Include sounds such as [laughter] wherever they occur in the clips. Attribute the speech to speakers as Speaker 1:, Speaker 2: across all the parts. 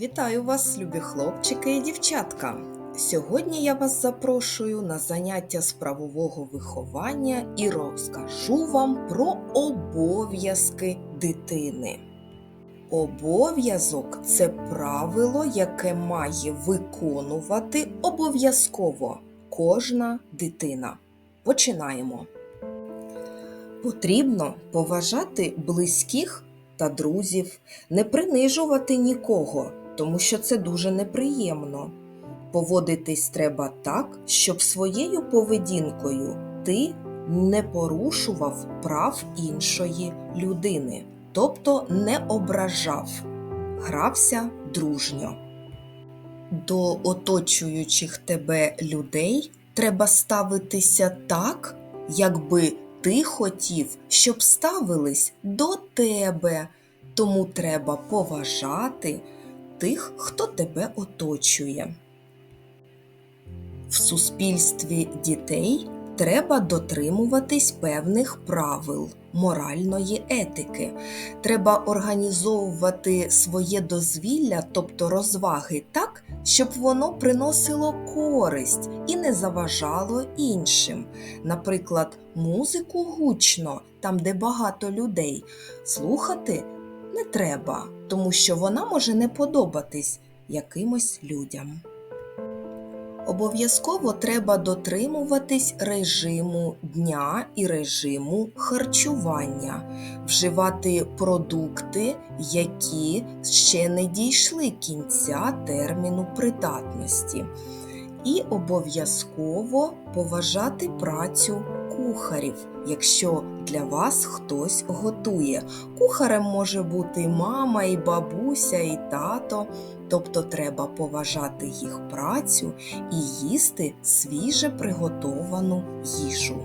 Speaker 1: Вітаю вас, любі хлопчики і дівчатка! Сьогодні я вас запрошую на заняття з правового виховання і розкажу вам про обов'язки дитини. Обов'язок це правило, яке має виконувати обов'язково кожна дитина. Починаємо. Потрібно поважати близьких та друзів, не принижувати нікого, тому що це дуже неприємно. Поводитись треба так, щоб своєю поведінкою ти не порушував прав іншої людини, тобто не ображав, грався дружньо. До оточуючих тебе людей треба ставитися так, якби ти хотів, щоб ставились до тебе, тому треба поважати тих, хто тебе оточує. В суспільстві дітей треба дотримуватись певних правил моральної етики. Треба організовувати своє дозвілля, тобто розваги, так, щоб воно приносило користь і не заважало іншим. Наприклад, музику гучно, там, де багато людей, слухати не треба, тому що вона може не подобатись якимось людям. Обов'язково треба дотримуватись режиму дня і режиму харчування, вживати продукти, які ще не дійшли кінця терміну придатності, і обов'язково поважати працю кухарів, якщо для вас хтось готує. Кухарем може бути мама, і бабуся, і тато. Тобто треба поважати їх працю і їсти свіже приготовану їжу,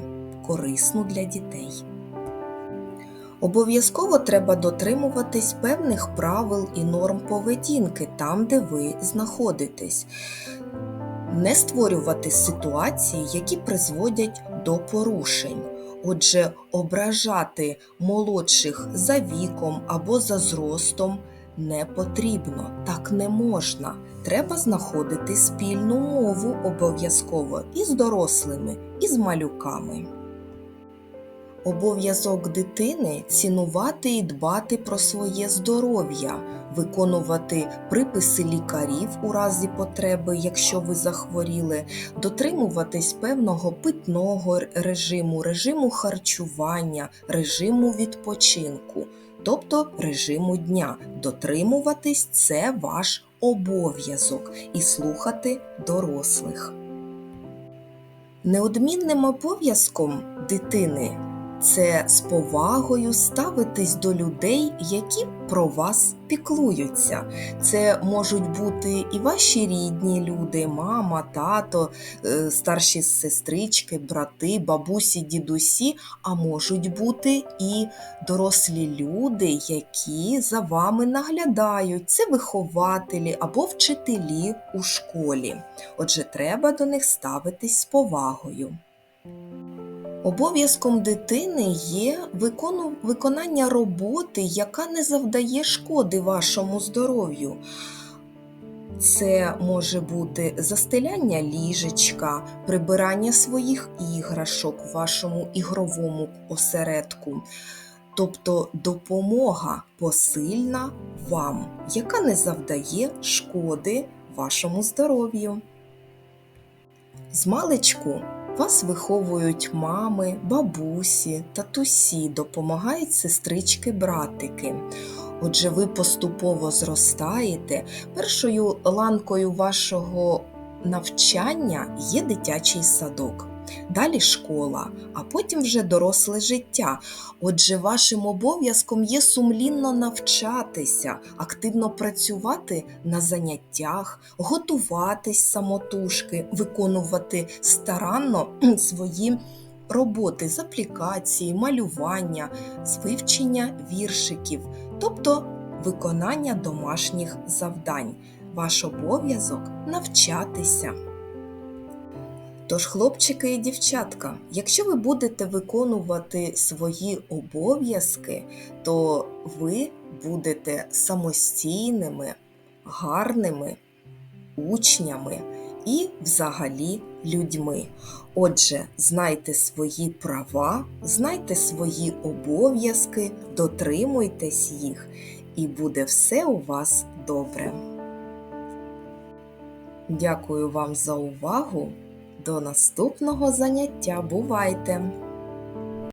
Speaker 1: корисну для дітей. Обов'язково треба дотримуватись певних правил і норм поведінки там, де ви знаходитесь, не створювати ситуації, які призводять до порушень. Отже, ображати молодших за віком або за зростом не потрібно, так не можна. Треба знаходити спільну мову обов'язково і з дорослими, і з малюками. Обов'язок дитини цінувати і дбати про своє здоров'я, виконувати приписи лікарів у разі потреби, якщо ви захворіли, дотримуватись певного питного режиму, режиму харчування, режиму відпочинку тобто режиму дня. Дотримуватись це ваш обов'язок і слухати дорослих. Неодмінним обов'язком дитини це з повагою ставитись до людей, які про вас піклуються. Це можуть бути і ваші рідні люди, мама, тато, е, старші сестрички, брати, бабусі, дідусі, а можуть бути і дорослі люди, які за вами наглядають. Це вихователі або вчителі у школі. Отже, треба до них ставитись з повагою. Обов'язком дитини є виконання роботи, яка не завдає шкоди вашому здоров'ю. Це може бути застеляння ліжечка, прибирання своїх іграшок в вашому ігровому осередку, тобто допомога посильна вам, яка не завдає шкоди вашому здоров'ю. З маличку вас виховують мами, бабусі, татусі, допомагають сестрички, братики. Отже, ви поступово зростаєте. Першою ланкою вашого навчання є дитячий садок далі школа, а потім вже доросле життя. Отже, вашим обов'язком є сумлінно навчатися, активно працювати на заняттях, готуватись самотужки, виконувати старанно [clears throat] свої. Роботи з аплікації, малювання, з вивчення віршиків, тобто виконання домашніх завдань. Ваш обов'язок навчатися. Тож, хлопчики і дівчатка, якщо ви будете виконувати свої обов'язки, то ви будете самостійними, гарними учнями і взагалі людьми. Отже, знайте свої права, знайте свої обов'язки, дотримуйтесь їх, і буде все у вас добре. Дякую вам за увагу. До наступного заняття. Бувайте!